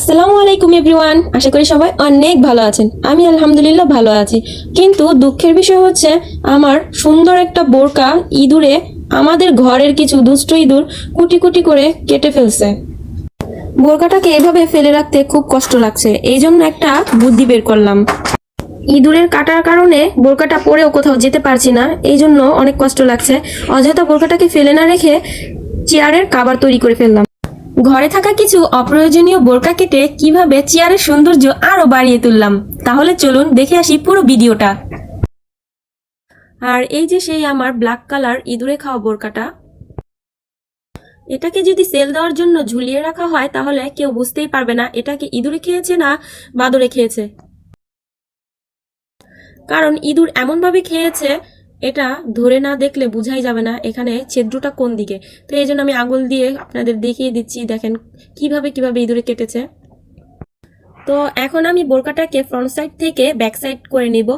আসসালামু আলাইকুম এভরিওয়ান। আশা করি সবাই অনেক ভালো আছেন। আমি আলহামদুলিল্লাহ ভালো আছি। কিন্তু দুঃখের বিষয় হচ্ছে, আমার সুন্দর একটা বোরকা ইঁদুরে আমাদের ঘরের কিছু দুষ্ট ইঁদুর কুটি কুটি করে কেটে ফেলছে। বোরকাটাকে এভাবে ফেলে রাখতে খুব কষ্ট লাগছে। এই জন্য একটা বুদ্ধি বের করলাম। ইঁদুরের কাটার কারণে বোরকাটা পরেও কোথাও যেতে পারছি না। এই জন্য অনেক কষ্ট লাগছে। অযথা বোরকাটাকে ফেলে না রেখে চেয়ারের কাবার তৈরি করে ফেললাম। ঘরে থাকা কিছু অপ্রয়োজনীয় বোরকা কেটে কীভাবে চেয়ারের সৌন্দর্য আরও বাড়িয়ে তুললাম, তাহলে চলুন দেখে আসি পুরো ভিডিওটা। আর এই যে সেই আমার ব্ল্যাক কালার ইঁদুরে খাওয়া বোরকাটা। এটাকে যদি সেল দেওয়ার জন্য ঝুলিয়ে রাখা হয়, তাহলে কেউ বুঝতেই পারবে না এটাকে ইঁদুরে খেয়েছে না বাদরে খেয়েছে। কারণ ইঁদুর এমনভাবে খেয়েছে এটা ধরে না দেখলে বোঝাই যাবে না এখানে ছিদ্রটা কোন দিকে। তো এই জন্য আমি আঙুল দিয়ে আপনাদের দেখিয়ে দিচ্ছি, দেখেন কীভাবে কীভাবে ইঁদুরে কেটেছে। তো এখন আমি বোরকাটাকে ফ্রন্ট সাইড থেকে ব্যাক সাইড করে নিব।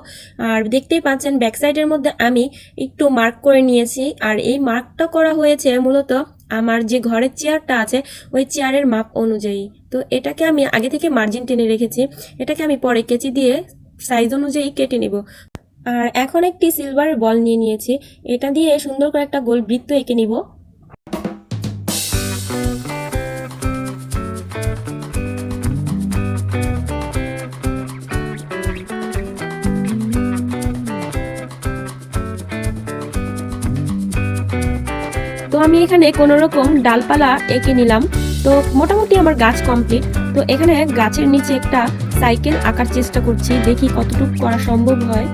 আর দেখতেই পাচ্ছেন ব্যাক সাইডের মধ্যে আমি একটু মার্ক করে নিয়েছি। আর এই মার্কটা করা হয়েছে মূলত আমার যে ঘরের চেয়ারটা আছে, ওই চেয়ারের মাপ অনুযায়ী। তো এটাকে আমি আগে থেকে মার্জিন টেনে রেখেছি। এটাকে আমি পরে কেচি দিয়ে সাইজ অনুযায়ী কেটে নিব। আর এখন একটি সিলভার বল নিয়ে নিয়েছি। এটা দিয়ে সুন্দর করে একটা গোল বৃত্ত এঁকে নিব। তো আমি এখানে কোনো রকম ডালপালা এঁকে নিলাম। তো মোটামুটি আমার গাছ কমপ্লিট তো এখানে গাছের নিচে একটা সাইকেল আঁকার চেষ্টা করছি, দেখি কতটুকু করা সম্ভব হয়।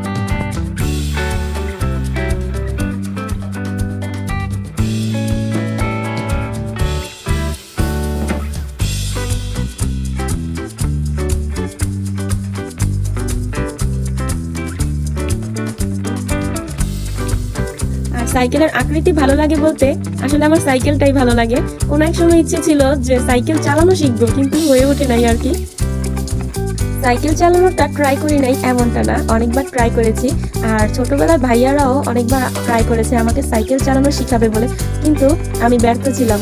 সাইকেলের আকৃতি ভালো লাগে বলতে আসলে আমার সাইকেলটাই ভালো লাগে। কোনো এক সময় ইচ্ছে ছিল যে সাইকেল চালানো শিখব, কিন্তু হয়ে ওঠে নাই আর কি। সাইকেল চালানোটা ট্রাই করি নাই এমনটা না, অনেকবার ট্রাই করেছি। আর ছোটবেলায় ভাইয়ারাও অনেকবার ট্রাই করেছে আমাকে সাইকেল চালানো শিখাবে বলে, কিন্তু আমি ব্যর্থ ছিলাম।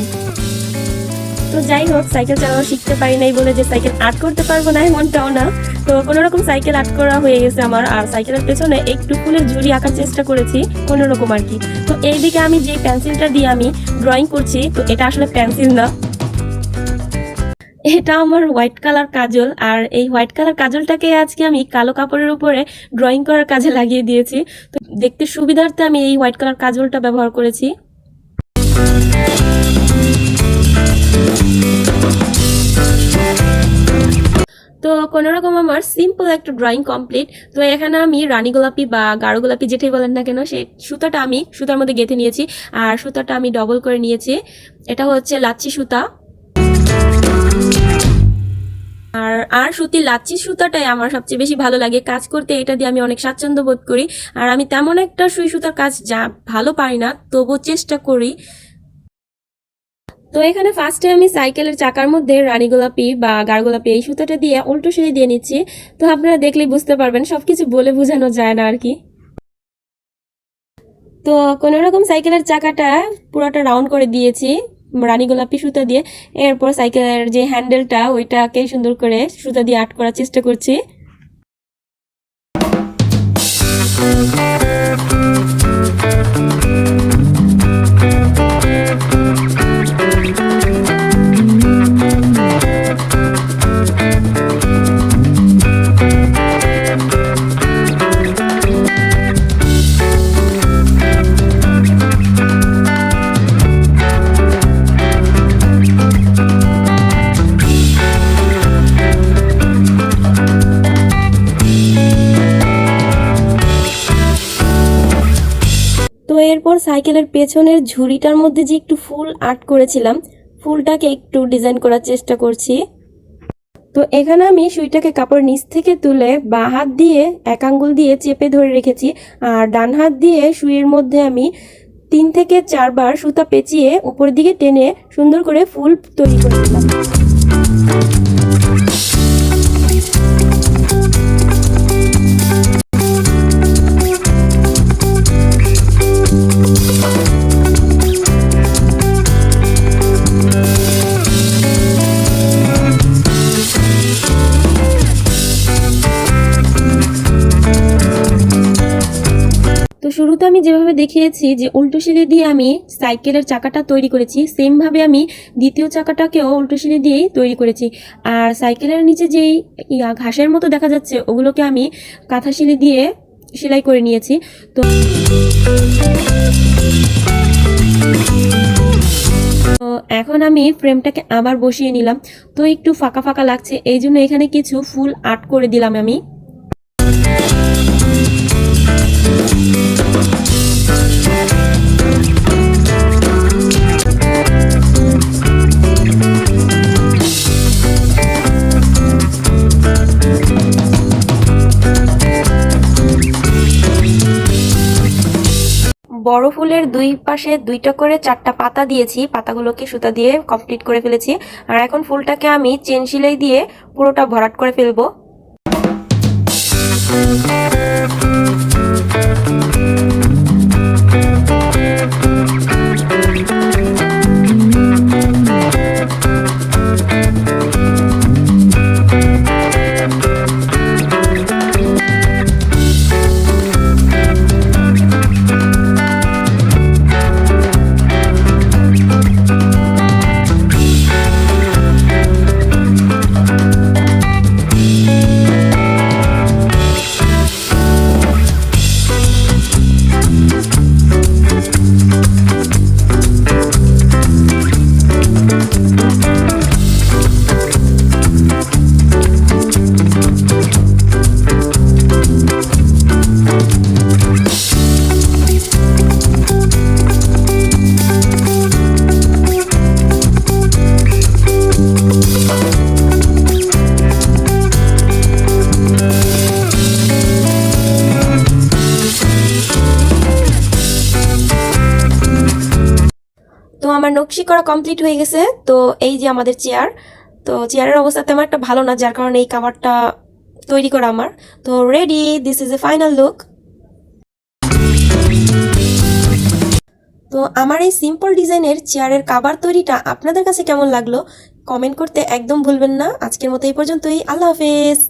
তো যাই হোক, সাইকেল চালানো শিখতে পারি নাই বলে যে সাইকেল আর্ট করতে পারব না এমনটাও না। তো কোনো রকম সাইকেল আর্ট করা হয়ে গেছে আমার। আর সাইকেলের পেছনে একটু ফুলের ঝুড়ি আঁকার চেষ্টা করেছি, কোনো রকম আর কি। তো এইদিকে আমি যে পেন্সিলটা দিয়ে আমি ড্রয়িং করছি, তো এটা আসলে পেন্সিল না। এটা আমার হোয়াইট কালার কাজল, আর এই হোয়াইট কালার কাজলটাকে আজকে আমি কালো কাপড়ের উপরে ড্রয়িং করার কাজে লাগিয়ে দিয়েছি। তো দেখতে সুবিধার্থে আমি এই হোয়াইট কালার কাজলটা ব্যবহার করেছি। তো কোনো রকম আমার সিম্পল একটা ড্রয়িং কমপ্লিট তো এখানে আমি রানী গোলাপি বা গাঢ় গোলাপি যেটাই বলেন না কেন সেই সুতাটা আমি সুতার মধ্যে গেঁথে নিয়েছি আর সুতাটা আমি ডবল করে নিয়েছি। এটা হচ্ছে লাচ্ছি সুতা। আর আর সুতির লাচ্ছি সুতাটাই আমার সবচেয়ে বেশি ভালো লাগে। কাজ করতে এটা দিয়ে আমি অনেক স্বাচ্ছন্দ্য বোধ করি। আর আমি তেমন একটা সুই সুতার কাজ যা ভালো পারি না, তবুও চেষ্টা করি। তো এখানে ফার্স্টে আমি সাইকেলের চাকার মধ্যে রানী গোলাপি বা গাঢ় গোলাপি এই সুতোটা দিয়ে উল্টো সিঁড়ি দিয়ে নিচ্ছি। তো আপনারা দেখলেই বুঝতে পারবেন সব কিছু বলে বোঝানো যায় না আর কি। তো কোনো রকম সাইকেলের চাকাটা পুরোটা রাউন্ড করে দিয়েছি, রানী গোলাপি সুতা দিয়ে। এরপর সাইকেলের যে হ্যান্ডেলটা ওইটাকে সুন্দর করে সুতা দিয়ে আট করার চেষ্টা করছি। তো এরপর সাইকেলের পেছনের ঝুড়িটার মধ্যে যে একটু ফুল আর্ট করেছিলাম, ফুলটাকে একটু ডিজাইন করার চেষ্টা করছি। তো এখানে আমি সুইটাকে কাপড় নিচ থেকে তুলে বা হাত দিয়ে এক আঙ্গুল দিয়ে চেপে ধরে রেখেছি, আর ডান হাত দিয়ে সুইয়ের মধ্যে আমি তিন থেকে চারবার সুতা পেঁচিয়ে উপরের দিকে টেনে সুন্দর করে ফুল তৈরি করে দিলাম দেখিয়েছি যে উল্টো সিঁড়ি দিয়ে আমি সাইকেলের চাকাটা তৈরি করেছি। সেমভাবে আমি দ্বিতীয় চাকাটাকেও উল্টো সিঁড়ি দিয়েই তৈরি করেছি। আর সাইকেলের নিচে যেই ইয়া ঘাসের মতো দেখা যাচ্ছে, ওগুলোকে আমি কাঁথা সিঁড়ি দিয়ে সেলাই করে নিয়েছি। তো এখন আমি ফ্রেমটাকে আবার বসিয়ে নিলাম। তো একটু ফাঁকা ফাঁকা লাগছে, এই জন্য এখানে কিছু ফুল আর্ট করে দিলাম আমি। বড় ফুলের দুই পাশে দুইটা করে চারটা পাতা দিয়েছি, পাতাগুলোকে সুতা দিয়ে কমপ্লিট করে ফেলেছি। আর এখন ফুলটাকে আমি চেন সেলাই দিয়ে পুরোটা ভরাট করে ফেলব। আমার নকশি করা কমপ্লিট হয়ে গেছে। তো এই যে আমাদের চেয়ার তো চেয়ারের অবস্থা তেমন একটা ভালো না, যার কারণে এই কাভারটা তৈরি করা আমার। তো ready this is a final look তো আমার এই সিম্পল ডিজাইনের চেয়ারের কাভার তৈরিটা আপনাদের কাছে কেমন লাগল? কমেন্ট করতে একদম ভুলবেন না। আজকের মতো এই পর্যন্তই। আল্লাহ হাফেজ।